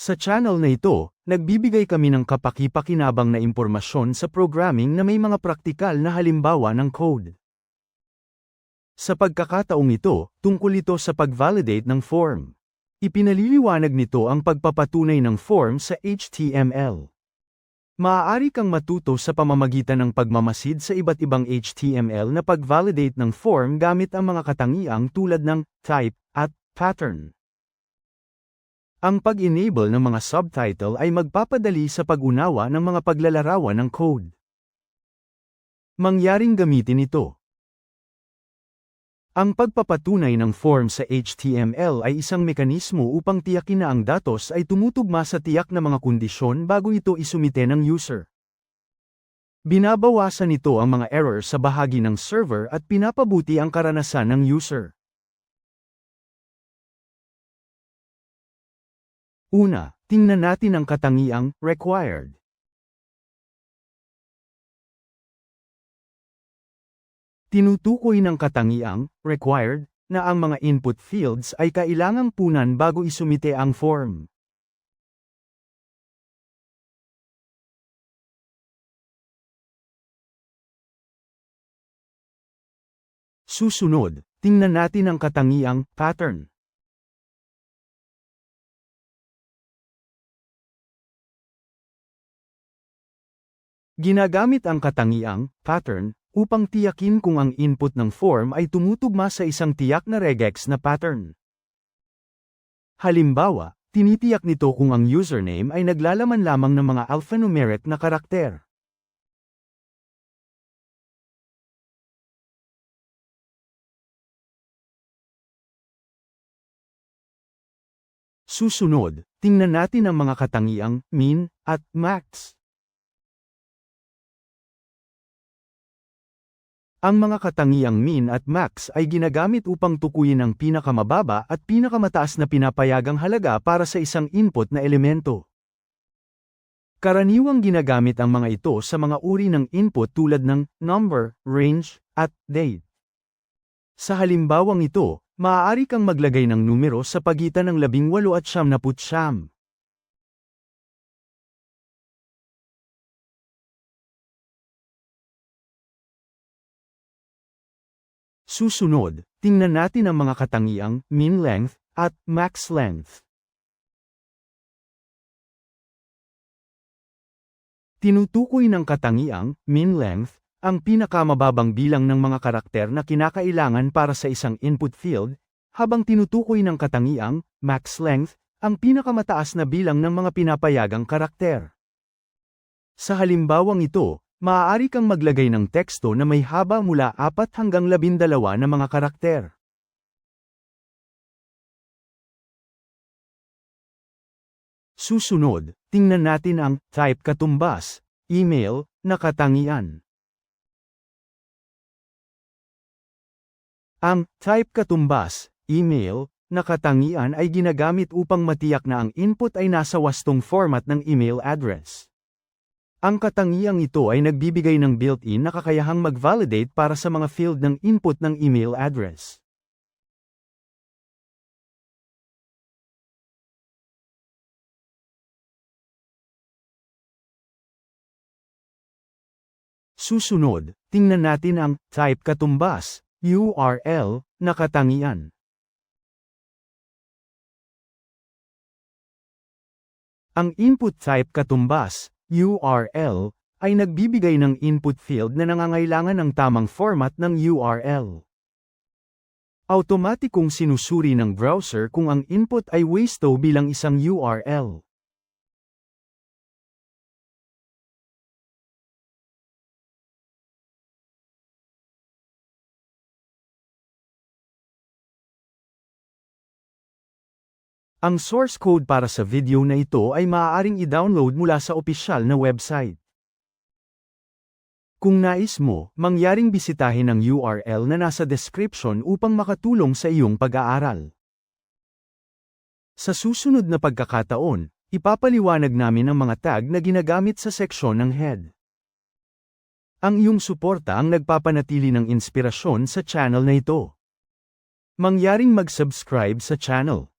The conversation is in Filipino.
Sa channel na ito, nagbibigay kami ng kapaki-pakinabang na impormasyon sa programming na may mga praktikal na halimbawa ng code. Sa pagkakataong ito, tungkol ito sa pag-validate ng form. Ipinaliliwanag nito ang pagpapatunay ng form sa HTML. Maaari kang matuto sa pamamagitan ng pagmamasid sa iba't ibang HTML na pag-validate ng form gamit ang mga katangiang tulad ng type at pattern. Ang pag-enable ng mga subtitle ay magpapadali sa pag-unawa ng mga paglalarawan ng code. Mangyaring gamitin ito. Ang pagpapatunay ng form sa HTML ay isang mekanismo upang tiyakin na ang datos ay tumutugma sa tiyak na mga kondisyon bago ito isumite ng user. Binabawasan nito ang mga error sa bahagi ng server at pinapabuti ang karanasan ng user. Una, tingnan natin ang katangiang required. Tinutukoy ng katangiang required na ang mga input fields ay kailangang punan bago isumite ang form. Susunod, tingnan natin ang katangiang pattern. Ginagamit ang katangiang pattern upang tiyakin kung ang input ng form ay tumutugma sa isang tiyak na regex na pattern. Halimbawa, tinitiyak nito kung ang username ay naglalaman lamang ng mga alphanumeric na karakter. Susunod, tingnan natin ang mga katangiang min at max. Ang mga katangiang min at max ay ginagamit upang tukuyin ang pinakamababa at pinakamataas na pinapayagang halaga para sa isang input na elemento. Karaniwang ginagamit ang mga ito sa mga uri ng input tulad ng number, range, at date. Sa halimbawang ito, maaari kang maglagay ng numero sa pagitan ng 18 at 79. Susunod, tingnan natin ang mga katangiang min length at max length. Tinutukoy ng katangiang min length ang pinakamababang bilang ng mga karakter na kinakailangan para sa isang input field, habang tinutukoy ng katangiang max length ang pinakamataas na bilang ng mga pinapayagang karakter. Sa halimbawang ito, Maaari kang maglagay ng teksto na may haba mula 4 hanggang 12 na mga karakter. Susunod, tingnan natin ang type katumbas, email, na katangian. Ang type katumbas, email, na katangian ay ginagamit upang matiyak na ang input ay nasa wastong format ng email address. Ang katangiang ito ay nagbibigay ng built-in na kakayahang mag-validate para sa mga field ng input ng email address. Susunod, tingnan natin ang type katumbas, URL, na katangian. Ang input type katumbas, URL, ay nagbibigay ng input field na nangangailangan ng tamang format ng URL. Automatikong sinusuri ng browser kung ang input ay wasto bilang isang URL. Ang source code para sa video na ito ay maaaring i-download mula sa opisyal na website. Kung nais mo, mangyaring bisitahin ang URL na nasa description upang makatulong sa iyong pag-aaral. Sa susunod na pagkakataon, ipapaliwanag namin ang mga tag na ginagamit sa seksyon ng head. Ang iyong suporta ang nagpapanatili ng inspirasyon sa channel na ito. Mangyaring mag-subscribe sa channel.